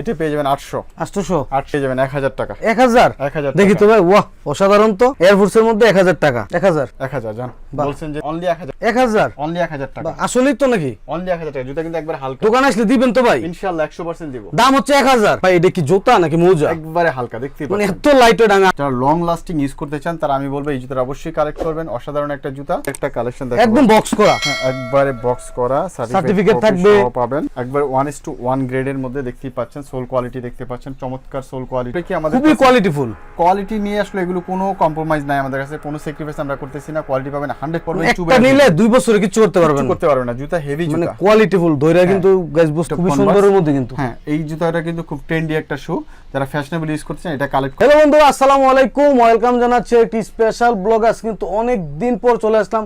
এটা পেয়ে যাবেন আটশো। আটশোশো? আট পেয়ে যাবেন এক হাজার টাকা। এক হাজার? এক হাজার দেখি তো ভাই ওয়াহ অসাধারণ তো। এয়ারফোর্সের মধ্যে এক হাজার টাকা। এক হাজার। এক হাজার। জান। বলছেন যে অনলি এক হাজার। এক হাজার? অনলি এক হাজার টাকা। আসলেই তো নাকি? অনলি এক হাজার টাকা। জুতা কিন্তু একবার হালকা। দোকানে আসলে দিবেন তো ভাই? ইনশাল্লাহ একশো পার্সেন্ট দিব। দাম হচ্ছে এক হাজার। ভাই এটা কি জুতা নাকি মোজা? একবারে হালকা দেখতে মানে এত লাইট ওয়েট আমি যারা লং লাস্টিং ইউজ করতে চান তারা আমি বলব এই জুতাটা অবশ্যই কালেক্ট করবেন। অসাধারণ একটা জুতা। একটা কালেকশন দেখো একদম বক্স করা। হ্যাঁ, একবারে বক্স করা। সার্টিফিকেট থাকবে। থাকবে পাবেন। একবার ওয়ান ইস টু ওয়ান গ্রেডের মধ্যে দেখতেই পাচ্ছেন। সোল কোয়ালিটি দেখতে পাচ্ছেন চমৎকার সোল কোয়ালিটি কি আমাদের খুবই কোয়ালিটিফুল কোয়ালিটি নিয়ে আসলে এগুলো কোনো কম্প্রোমাইজ নাই আমাদের কাছে কোনো স্যাক্রিফাইস আমরা করতেছি না কোয়ালিটি পাবেন হান্ড্রেড একটা নিলে দুই বছরে কিছু করতে পারবেন না। করতে পারবে না জুতা হেভি জুতা মানে জুতা। কোয়ালিটিফুল দইরা কিন্তু গাইস খুবই Converse। সুন্দরের মধ্যে কিন্তু। হ্যাঁ এই জুতাটা কিন্তু খুব ট্রেন্ডি একটা শু যারা ফ্যাশনেবল ইউজ করতে চান এটা কালেক্ট হ্যালো বন্ধু আসসালামু আলাইকুম ওয়েলকাম জানাচ্ছি একটি স্পেশাল ব্লগ আজ কিন্তু অনেক দিন পর চলে আসলাম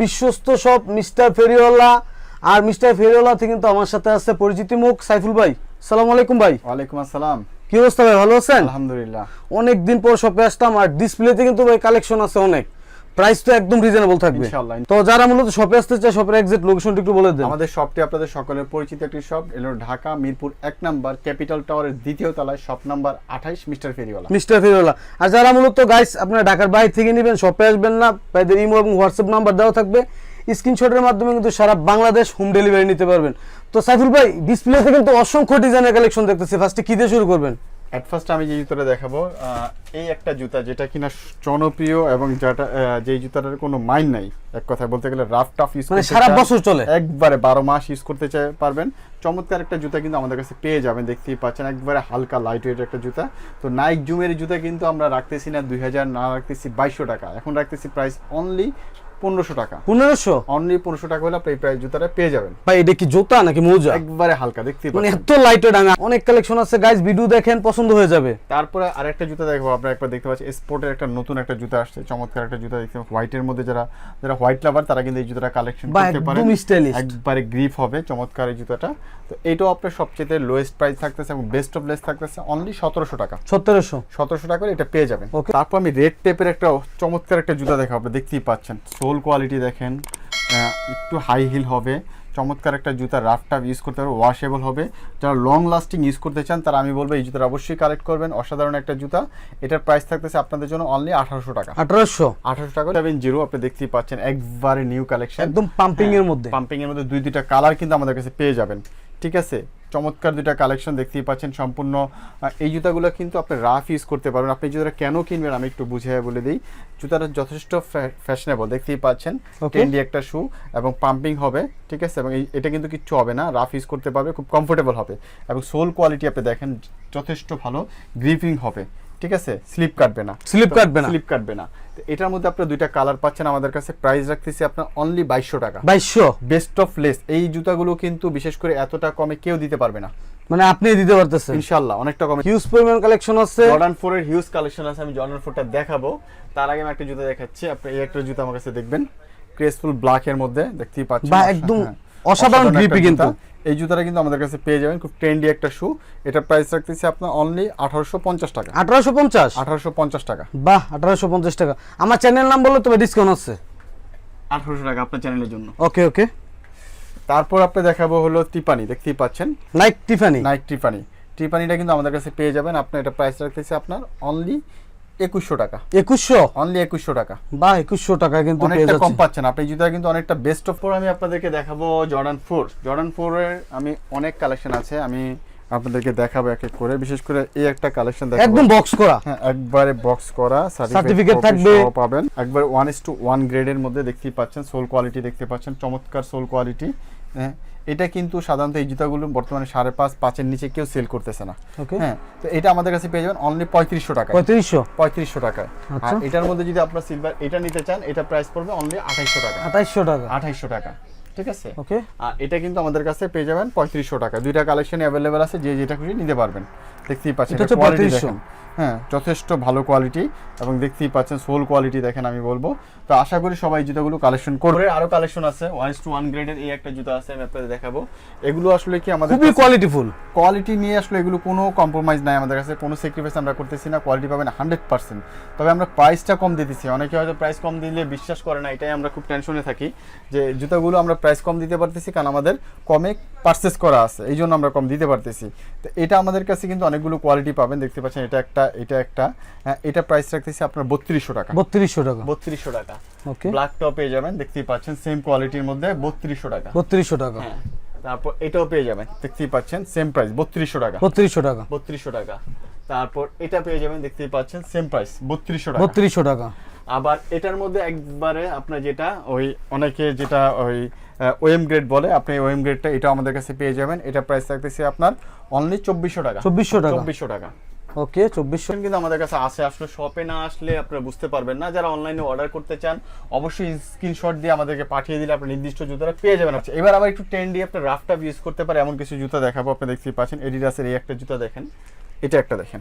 বিশ্বস্ত সব মিস্টার ফেরিওয়ালা আর মিস্টার ফেরিওয়ালা থেকে কিন্তু আমার সাথে আছে পরিচিতি মুখ সাইফুল ভাই। সালামু আলাইকুম ভাই। ওয়ালাইকুম আসসালাম। কি অবস্থা ভাই ভালো আছেন? আলহামদুলিল্লাহ। অনেক দিন পর শপে আসলাম আর ডিসপ্লেতে কিন্তু ভাই কালেকশন আছে অনেক। প্রাইস তো একদম রিজনেবল থাকবে। ইনশাআল্লাহ। তো যারা মূলত শপে আসতে চায় শপের এক্সাক্ট লোকেশনটা একটু বলে দেন। আমাদের শপটি আপনাদের সকলের পরিচিত একটি শপ এলো ঢাকা মিরপুর এক নাম্বার ক্যাপিটাল টাওয়ারের দ্বিতীয় তলায় শপ নাম্বার আঠাইশ মিস্টার ফেরিওয়ালা। মিস্টার ফেরিওয়ালা। আর যারা মূলত গাইস আপনারা ঢাকার বাইরে থেকে নেবেন শপে আসবেন না ভাইদের ইমো এবং হোয়াটসঅ্যাপ নাম্বার দেওয়া থাকবে। স্ক্রিনশটের মাধ্যমে কিন্তু সারা বাংলাদেশ হোম ডেলিভারি নিতে পারবেন। তো সাইফুল ভাই ডিসপ্লেতে কিন্তু অসংখ্য ডিজাইনের কালেকশন দেখতেছি। ফার্স্টে কি দিয়ে শুরু করবেন? অ্যাট ফার্স্ট আমি যে জুতাটা দেখাবো এই একটা জুতা যেটা কিনা জনপ্রিয় এবং যেটা যেই জুতাটার কোনো মাইন নাই এক কথায় বলতে গেলে রাফ টাফ ইউজ মানে সারা বছর চলে। একবারে বারো মাস ইউজ করতে চাই পারবেন। চমৎকার একটা জুতা কিন্তু আমাদের কাছে পেয়ে যাবেন দেখতেই পাচ্ছেন একবারে হালকা লাইট ওয়েট একটা জুতা। তো নাইক জুমের জুতা কিন্তু আমরা রাখতেছি না দুই হাজার না রাখতেছি বাইশশো টাকা। এখন রাখতেছি প্রাইস অনলি পনেরোশো টাকা। পনেরোশো? অনলি পনেরোশো টাকা হলে আপনি এই প্রাইস জুতাটা পেয়ে যাবেন। ভাই এটা কি জুতা নাকি মোজা? একবারে হালকা দেখতেই মানে এত লাইট আমি অনেক কালেকশন আছে গাইস ভিডিও দেখেন পছন্দ হয়ে যাবে। তারপরে আরেকটা জুতা দেখব আপনারা একবার দেখতে পাচ্ছেন স্পোর্টের একটা নতুন একটা জুতা আসছে চমৎকার একটা জুতা দেখতে হোয়াইটের মধ্যে যারা যারা হোয়াইট লাভার তারা কিন্তু এই জুতাটা কালেকশন করতে স্টাইলিশ একবারে গ্রিপ হবে চমৎকার এই জুতাটা। তো এটাও আপনার সবচেয়ে লোয়েস্ট প্রাইস থাকতেছে এবং বেস্ট অফ লেস থাকতেছে অনলি সতেরোশো টাকা। সতেরোশো? সতেরোশো টাকা এটা পেয়ে যাবেন। Okay. তারপর আমি রেড টেপের একটা চমৎকার একটা জুতা দেখাবো আপনি দেখতেই পাচ্ছেন। সোল কোয়ালিটি দেখেন একটু হাই হিল হবে। চমৎকার একটা জুতা রাফ টাফ ইউজ করতে পারবে ওয়াশেবল হবে। যারা লং লাস্টিং ইউজ করতে চান তারা আমি বলব এই জুতাটা অবশ্যই কালেক্ট করবেন। অসাধারণ একটা জুতা। এটার প্রাইস থাকতেছে আপনাদের জন্য অনলি আঠারোশো টাকা। আঠারোশো? আঠারোশো টাকা সেভেন জিরো আপনি দেখতেই পাচ্ছেন একবারে নিউ কালেকশন একদম পাম্পিং এর মধ্যে। পাম্পিং এর মধ্যে দুই দুইটা কালার কিন্তু আমাদের কাছে পেয়ে যাবেন। ঠিক আছে? চমৎকার দুটা কালেকশন দেখতেই পাচ্ছেন। সম্পূর্ণ এই জুতাগুলো কিন্তু আপনি রাফ ইউজ করতে পারবেন। আপনি জুতোটা কেন কিনবেন আমি একটু বুঝে বলে দিই। জুতাটা যথেষ্ট ফ্যাশনেবল দেখতেই পাচ্ছেন. ট্রেন্ডি একটা শু এবং পাম্পিং হবে ঠিক আছে? এবং এটা কিন্তু কিচ্ছু হবে না। রাফ ইউজ করতে পারবে খুব কমফোর্টেবল হবে। এবং সোল কোয়ালিটি আপনি দেখেন যথেষ্ট ভালো। গ্রিপিং হবে। ঠিক আছে? স্লিপ কাটবে না। Slip কাটবে না। স্লিপ কাটবে না। এটার মধ্যে আপনার দুইটা কালার পাচ্ছেন। আমাদের কাছে প্রাইস রাখতেছি আপনার অনলি বাইশশো টাকা। বাইশশো? বেস্ট অফ লেস এই জুতাগুলো কিন্তু বিশেষ করে এতটা কমে কেউ দিতে পারবে না। মানে আপনি দিতে পারতেছেন? ইনশাল্লাহ অনেকটা কমে। হিউজ পরিমাণ কালেকশন আছে। জর্ডান ফোর এর হিউজ কালেকশন আছে। আমি জর্ডান ফোরটা দেখাবো। তার আগে আমি একটা জুতা দেখাচ্ছি। আপনি এই একটা জুতা আমার কাছে দেখবেন। ক্রেসফুল ব্ল্যাক এর মধ্যে। দেখতেই পাচ্ছেন। বা একদম হ্যাঁ। অসাধারণ গ্রিপি কিন্তু। এই জুতাটা কিন্তু আমাদের কাছে পেয়ে যাবেন। খুব ট্রেন্ডি একটা শু এটা প্রাইস রাখতেছি আপনার অনলি আঠারোশো পঞ্চাশ টাকা। আঠারোশো পঞ্চাশ? আঠারোশো পঞ্চাশ টাকা। বাহ আঠারোশো পঞ্চাশ টাকা। আমার চ্যানেল নাম বললে তবে ডিসকাউন্ট আছে। আঠারোশো টাকা আপনার চ্যানেলের জন্য। ওকে ওকে তারপর আপনি দেখাবো হলো টিপানি দেখতেই পাচ্ছেন। নাইক টিফানি নাইক টিপানি টিপানিটা কিন্তু আমাদের কাছে পেয়ে যাবেন। আপনার এটা প্রাইস রাখতেছে আপনার অনলি একুশশো টাকা। একুশশো? অনলি একুশশো টাকা। বাহ একুশশো টাকা কিন্তু অনেকটা কম পাচ্ছেন। আপনি জুতা কিন্তু অনেকটা বেস্ট অফ ফোর আমি আপনাদেরকে দেখাবো জর্ডান ফোর জর্ডান ফোরের আমি অনেক কালেকশন আছে আমি আপনাদেরকে দেখাবো এক এক করে। বিশেষ করে এই একটা কালেকশন দেখাবো। একদম বক্স করা। হ্যাঁ একবারে বক্স করা। সার্টিফিকেট থাকবে। পাবেন। একবার ওয়ান ইস টু ওয়ান গ্রেডের মধ্যে দেখতেই পাচ্ছেন। সোল কোয়ালিটি দেখতে পাচ্ছেন। চমৎকার সোল কোয়ালিটি হ্যাঁ এটা কিন্তু সাধারণত এই জুতাগুলো বর্তমানে সাড়ে পাঁচ পাঁচের নিচে কেউ সেল করতেছে না। হ্যাঁ তো এটা আমাদের কাছে পেয়ে যাবেন অনলি পঁয়ত্রিশশো টাকা পঁয়ত্রিশশো? পঁয়ত্রিশশো টাকায়। আর আচ্ছা। এটার মধ্যে যদি আপনার সিলভার এটা নিতে চান এটা প্রাইস পড়বে অনলি আঠাইশশো টাকা। আঠাইশশো টাকা। আঠাইশশো টাকা। ঠিক আছে? ওকে আর এটা কিন্তু আমাদের কাছে পেয়ে যাবেন পঁয়ত্রিশশো টাকা। দুইটা কালেকশন অ্যাভেলেবেল আছে যে যেটা খুশি নিতে পারবেন। দেখতেই পাচ্ছেন কোয়ালিটি দেখেন। হ্যাঁ যথেষ্ট ভালো কোয়ালিটি এবং দেখতেই পাচ্ছেন সোল কোয়ালিটি দেখেন আমি বলব। তো আশা করি সবাই জুতাগুলো কালেকশন করবে। আরও কালেকশন আছে ওয়ান টু ওয়ান গ্রেডের এই একটা জুতা আছে আমি আপনাদের দেখাবো। এগুলো আসলে কি আমাদের খুবই কোয়ালিটিফুল কোয়ালিটি নিয়ে আসলে এগুলো কোনো কম্প্রোমাইজ নাই আমাদের কাছে কোনো স্যাক্রিফাইস আমরা করতেছি না কোয়ালিটি পাবেন হান্ড্রেড পার্সেন্ট তবে আমরা প্রাইসটা কম দিতেছি অনেকে হয়তো প্রাইস কম দিলে বিশ্বাস করে না এটাই আমরা খুব টেনশনে থাকি যে জুতাগুলো আমরা প্রাইস কম দিতে পারতেছি কারণ আমাদের কমে পারচেস করা আছে এই জন্য আমরা কম দিতে পারতেছি। তো এটা আমাদের কাছে কিন্তু অনেকগুলো কোয়ালিটি পাবেন দেখতে পাচ্ছেন এটা একটা এটা একটা হ্যাঁ, এটা প্রাইস রাখতেছি আপনার বত্রিশশো টাকা বত্রিশশো টাকা বত্রিশশো টাকা ওকে ব্ল্যাক টপ পেয়ে যাবেন দেখতেই পাচ্ছেন সেম কোয়ালিটির মধ্যে বত্রিশশো টাকা বত্রিশশো টাকা হ্যাঁ তারপর এটাও পেয়ে যাবেন দেখতেই পাচ্ছেন সেম প্রাইস বত্রিশশো টাকা বত্রিশশো টাকা বত্রিশশো টাকা তারপর এটা পেয়ে যাবেন দেখতেই পাচ্ছেন সেম প্রাইস বত্রিশশো টাকা বত্রিশশো টাকা আবার এটার মধ্যে একবারে আপনার যেটা ওই অনেকে যেটা ওই ওএম গ্রেড বলে আপনি ওএম গ্রেডটা এটা আমাদের কাছে পেয়ে যাবেন এটা প্রাইস থাকতেছে আপনার অনলি চব্বিশশো টাকা চব্বিশশো টাকা চব্বিশশো টাকা ওকে চব্বিশশো কিন্তু আমাদের কাছে আসে আসলে শপে না আসলে আপনারা বুঝতে পারবেন না। যারা অনলাইনে অর্ডার করতে চান, অবশ্যই স্ক্রিনশট দিয়ে আমাদেরকে পাঠিয়ে দিলে আপনার নির্দিষ্ট জুতোটা পেয়ে যাবেন। আচ্ছা এবার আবার একটু টেন দিয়ে আপনার রাফটা ইউজ করতে পারে, এমন কিছু জুতো দেখাবো, আপনি দেখতেই পাচ্ছেন। এডিডাসের এই একটা জুতো দেখেন, এটা একটা দেখেন।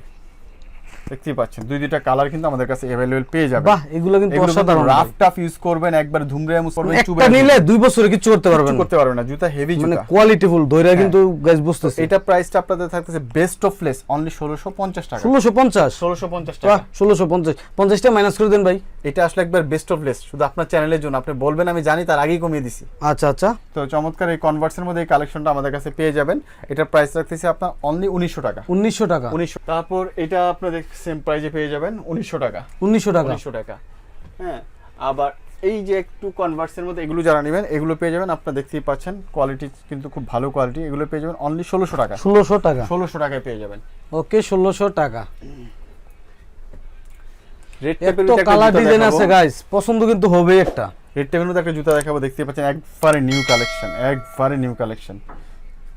দেখতেই পাচ্ছেন। দুই দুইটা কালার কিন্তু আমাদের কাছে অ্যাভেলেবেল পেয়ে যাবে বাহ এগুলো কিন্তু অসাধারণ। রাফ টাফ ইউজ করবেন একবার ধুমরে ইউজ করবেন চুবে একটা নিলে দুই বছরে কিছু করতে পারবেন। করতে পারবেন না জুতা হেভি জুতা। মানে জুতা কোয়ালিটিফুল দইরা কিন্তু গাইজ বুঝতেছে। এটা প্রাইসটা আপনাদের থাকতেছে বেস্ট অফ লেস অনলি ষোলোশো পঞ্চাশ টাকা। ষোলোশো পঞ্চাশ? ষোলোশো পঞ্চাশ বাহ টাকা ষোলোশো পঞ্চাশ। পঞ্চাশটা মাইনাস করে দেন ভাই। এটা আসলে একবার বেস্ট অফ লেস শুধু আপনার চ্যানেলের জন্য। আপনি বলবেন আমি জানি তার আগেই কমিয়ে দিছি। আচ্ছা আচ্ছা। তো চমৎকার এই কনভার্সের মধ্যে এই কালেকশনটা আমাদের কাছে পেয়ে যাবেন। এটা প্রাইস রাখতেছি আপনার অনলি উনিশশো টাকা। উনিশশো টাকা। উনিশশো তারপর এটা আপনাদের সেম প্রাইজে পেয়ে যাবেন উনিশশো টাকা। উনিশশো টাকা। উনিশশো টাকা। হ্যাঁ আবার এই যে একটু কনভার্সের মধ্যে এগুলো যারা নেবেন এগুলো পেয়ে যাবেন আপনারা দেখতেই পাচ্ছেন কোয়ালিটি কিন্তু খুব ভালো কোয়ালিটি এগুলো পেয়ে যাবেন অনলি ষোলোশো টাকা। ষোলোশো টাকা। ষোলোশো টাকায় পেয়ে যাবেন। ওকে ষোলোশো টাকা। রেড এত কালার ডিজাইন আছে গাইস পছন্দ কিন্তু হবে একটা। রেড টেবিলের মধ্যে একটা জুতা দেখাবো দেখতে পাচ্ছেন একবারে নিউ কালেকশন একবারে নিউ কালেকশন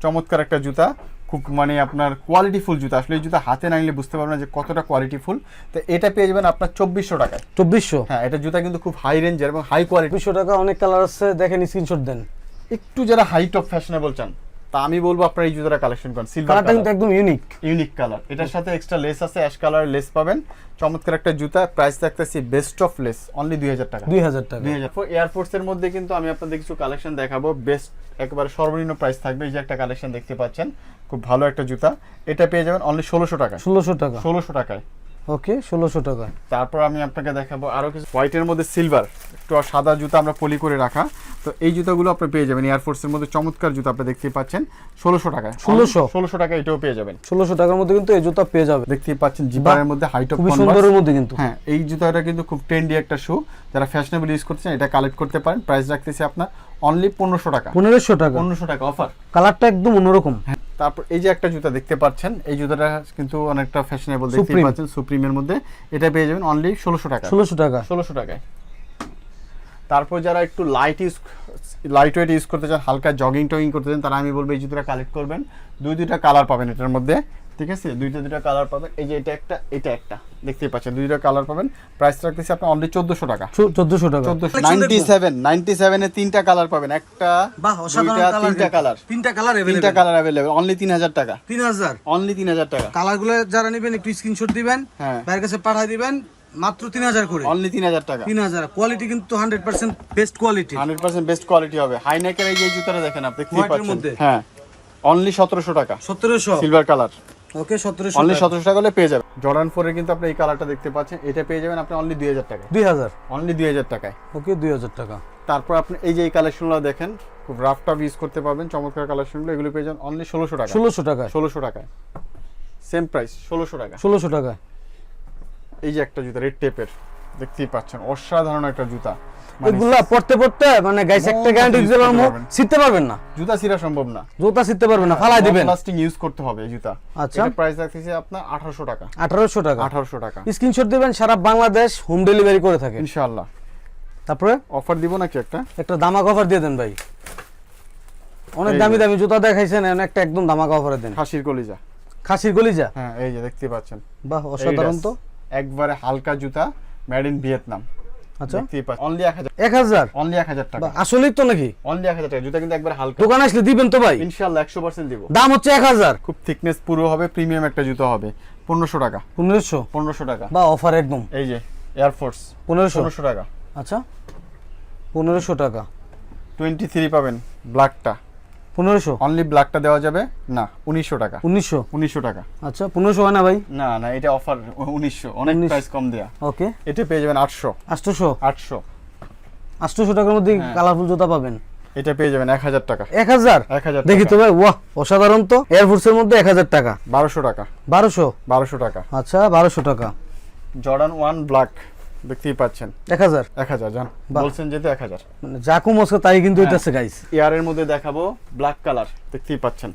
চমৎকার একটা জুতা। খুব মানে আপনার কোয়ালিটিফুল জুতো। আসলে এই জুতা হাতে না নিলে বুঝতে পারবেন যে কতটা কোয়ালিটিফুল তো এটা পেয়ে যাবেন আপনার চব্বিশশো টাকায়। চব্বিশশো? হ্যাঁ এটা জুতা কিন্তু খুব হাই রেঞ্জের এবং হাই কোয়ালিটি চব্বিশশো টাকা অনেক কালার আছে দেখেন স্ক্রিনশট দেন। একটু যারা হাই টপ ফ্যাশনেবল চান তা আমি বলব আপনারা এই জুতাটা কালেকশন করেন সিলভার কালারটা কিন্তু একদম ইউনিক ইউনিক কালার এটার সাথে এক্সট্রা লেস আছে অ্যাশ কালার লেস পাবেন। চমৎকার একটা জুতা প্রাইস থাকতেছি বেস্ট অফ লেস অনলি দুই হাজার টাকা। দুই হাজার টাকা। দুই হাজার। এয়ারফোর্সের মধ্যে কিন্তু আমি আপনাদের কিছু কালেকশন দেখাবো। বেস্ট একেবারে সর্বনিম্ন প্রাইস থাকবে। এই যে একটা কালেকশন দেখতে পাচ্ছেন খুব ভালো একটা জুতা। এটা পেয়ে যাবেন অনলি ষোলোশো টাকা ষোলোশো টাকা। ষোলোশো টাকায়। ওকে ষোলোশো টাকা। তারপর আমি আপনাকে দেখাবো আরও কিছু। হোয়াইটের মধ্যে সিলভার একটু সাদা জুতা আমরা পলি করে রাখা। তো এই জুতাগুলো আপনি পেয়ে যাবেন এয়ারফোর্সের মধ্যে চমৎকার জুতা আপনি দেখতেই পাচ্ছেন। ষোলোশো টাকায় 1600 ষোলোশো? টাকা এটাও পেয়ে যাবেন। ষোলোশো টাকার মধ্যে কিন্তু এই জুতা পেয়ে যাবে দেখতেই পাচ্ছেন জিপারের মধ্যে হাইট অফ খুবই সুন্দরের মধ্যে কিন্তু। হ্যাঁ এই জুতাটা কিন্তু খুব ট্রেন্ডি একটা শু যারা ফ্যাশনেবল ইউজ করছেন এটা কালেক্ট করতে পারেন। প্রাইস রাখতেছি আপনার অনলি পনেরোশো টাকা। পনেরোশো টাকা। পনেরোশো টাকা অফার কালারটা একদম অন্যরকম। তারপর এই যে একটা জুতা দেখতে পাচ্ছেন এই জুতাটা কিন্তু অনেকটা ফ্যাশনেবল দেখতে। পাচ্ছেন সুপ্রিমের মধ্যে। এটা পেয়ে যাবেন অনলি ষোলোশো টাকা। ষোলোশো টাকা। ষোলোশো টাকায়। তারপর যারা একটু light use light weight use করতে চান হালকা জগিং টগিং করতে চান তারা আমি বলব এই জুতোটা কালেক্ট করবেন। দুই দুইটা কালার পাবেন এটার মধ্যে। ঠিক আছে? দুইটা দুইটা কালার পাবেন। এই যে এটা একটা এটা একটা। দেখতেই পাচ্ছেন দুইটা কালার পাবেন। প্রাইস রাখতেছি আপনার অনলি চোদ্দোশো টাকা। চোদ্দশো টাকা। চোদ্দোশো নাইনটি সেভেন নাইনটি সেভেনে তিনটা কালার পাবেন। একটা বাহ দুইটা তিনটা কালার তিনটা কালার তিনটা কালার অ্যাভেলেবেল অনলি তিন হাজার টাকা। তিন হাজার। অনলি তিন হাজার টাকা। কালারগুলো যারা নেবেন একটু স্ক্রিনশট দিবেন। হ্যাঁ। ভাইয়ের কাছে পাঠিয়ে দিবেন মাত্র তিন হাজার করে। অনলি তিন হাজার টাকা। তিন হাজার। কোয়ালিটি কিন্তু hundred percent best quality hundred percent best quality হবে। হাই হাইনেকের এই যে জুতাটা দেখেন আপনি? হ্যাঁ। অনলি সতেরোশো টাকা। সতেরোশো। সিলভার কালার ওকে সতেরোশো অনলি সতেরোশো টাকা হলে পেয়ে যাবেন। জর্ডান ফোরে কিন্তু আপনি এই কালারটা দেখতে পাচ্ছেন। এটা পেয়ে যাবেন আপনি অনলি দুই হাজার টাকা দুই হাজার। অনলি দুই হাজার টাকায়। ওকে দুই হাজার টাকা। তারপর আপনি এই যে এই কালেকশনগুলো দেখেন খুব রাফ টাফ ইউজ করতে পারবেন চমৎকার কালেকশনগুলো এগুলো পেয়ে যাবেন অনলি ষোলোশো টাকা ষোলোশো টাকা ষোলোশো টাকায়। সেম প্রাইস ষোলোশো টাকা ষোলোশো টাকা এই যে একটা জুতা রেড টেপের দেখতেই পাচ্ছেন অসাধারণ একটা জুতা। এগুলা পড়তে পড়তে মানে গাইস একটা গ্যারান্টি দিতে পারবেন। শিখতে পারবেন না। জুতা ছিঁড়া সম্ভব না। জুতা শিখতে পারবেন না ফালাই দিবেন। লাস্টিং ইউজ করতে হবে জুতা। আচ্ছা। প্রাইস রাখতেছি আপনার আঠারোশো টাকা। আঠারোশো টাকা। আঠারোশো টাকা। স্ক্রিনশট দিবেন সারা বাংলাদেশ হোম ডেলিভারি করে থাকে। ইনশাআল্লাহ। তারপরে? অফার দিব নাকি একটা? একটা দামাক অফার দিয়ে দেন ভাই। অনেক দামি দামি জুতা দেখাইছেন এখন একটা একদম দামাক অফারে দেন। খাসির কলিজা। খাসির গলিজা হ্যাঁ এই যে দেখতে পাচ্ছেন। বাহ অসাধারণ তো। একবারে হালকা জুতা মেড ইন ভিয়েতনাম আচ্ছা। অনলি এক হাজার। এক হাজার? অনলি এক হাজার টাকা। আসলেই তো নাকি? অনলি এক হাজার টাকা। জুতা কিন্তু একবার হালকা। দোকান আসলে দিবেন তো ভাই? ইনশাআল্লাহ একশো পার্সেন্ট দিব। দাম হচ্ছে এক হাজার। খুব থিকনেস পুরো হবে প্রিমিয়াম একটা জুতো হবে। পনেরোশো টাকা। পনেরোশো? পনেরোশো টাকা। বা অফার একদম। এই যে এয়ারফোর্স পনেরোশো? পনেরোশো টাকা। আচ্ছা। পনেরোশো টাকা। টোয়েন্টি থ্রি পাবেন ব্ল্যাকটা পনেরোশো? অনলি ব্ল্যাকটা দেওয়া যাবে? না উনিশশো টাকা। উনিশশো? উনিশশো টাকা। আচ্ছা পনেরোশো হয় না ভাই? না না এটা অফার উনিশশো। অনেক 1900 প্রাইস কম দেয়া। ওকে। এটা পেয়ে যাবেন আটশো। আটশোশো? আটশো। আটশোশো টাকার মধ্যে হ্যাঁ। কালারফুল জুতা পাবেন। এটা পেয়ে যাবেন এক হাজার টাকা। এক হাজার? এক হাজার দেখি তো ভাই ওয়াহ অসাধারণ তো। এয়ারফোর্সের মধ্যে এক হাজার টাকা। বারোশো টাকা। বারোশো? বারোশো টাকা। আচ্ছা বারোশো টাকা। জর্ডান ওয়ান ব্ল্যাক দেখতেই পাচ্ছেন। এক হাজার? এক হাজার জান। বলছেন যেতে এক হাজার। মানে যা কমছে তাই কিন্তু হ্যাঁ। হইতেছে গাইস এয়ারের মধ্যে দেখাবো ব্ল্যাক কালার দেখতেই পাচ্ছেন।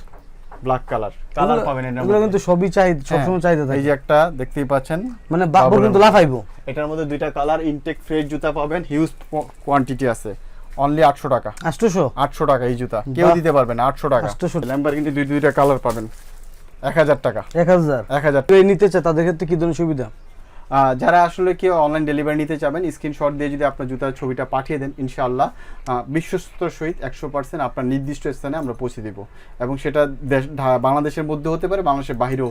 ব্ল্যাক কালার কালার পাবেন এগুলো মধ্যে। কিন্তু সবই চাহিদা সবসময় হ্যাঁ, চাহিদা এই যে একটা দেখতেই পাচ্ছেন। মানে বাবর কিন্তু লাফাইবো। এটার মধ্যে দুইটা কালার ইনটেক ফ্রেশ জুতা পাবেন হিউজ কোয়ান্টিটি আছে। অনলি আটশো টাকা। আষ্টশো আটশো টাকা এই জুতা। কেউ। দিতে পারবে না আটশো টাকা। 800 ল্যাম্বার কিন্তু দুই দুইটা কালার পাবেন। এক হাজার টাকা। এক হাজার। এক হাজার নিতে চায় তাদের ক্ষেত্রে কি ধরনের সুবিধা? যারা আসলে কেউ অনলাইন ডেলিভারি নিতে চাবেন স্ক্রিনশট দিয়ে যদি আপনার জুতার ছবিটা পাঠিয়ে দেন, ইনশাআল্লাহ বিশ্বস্ত সহিত একশো পার্সেন্ট আপনার নির্দিষ্ট স্থানে আমরা পৌঁছে দিব। এবং সেটা দেশ বাংলাদেশের মধ্যে হতে পারে, বাংলাদেশের বাইরেও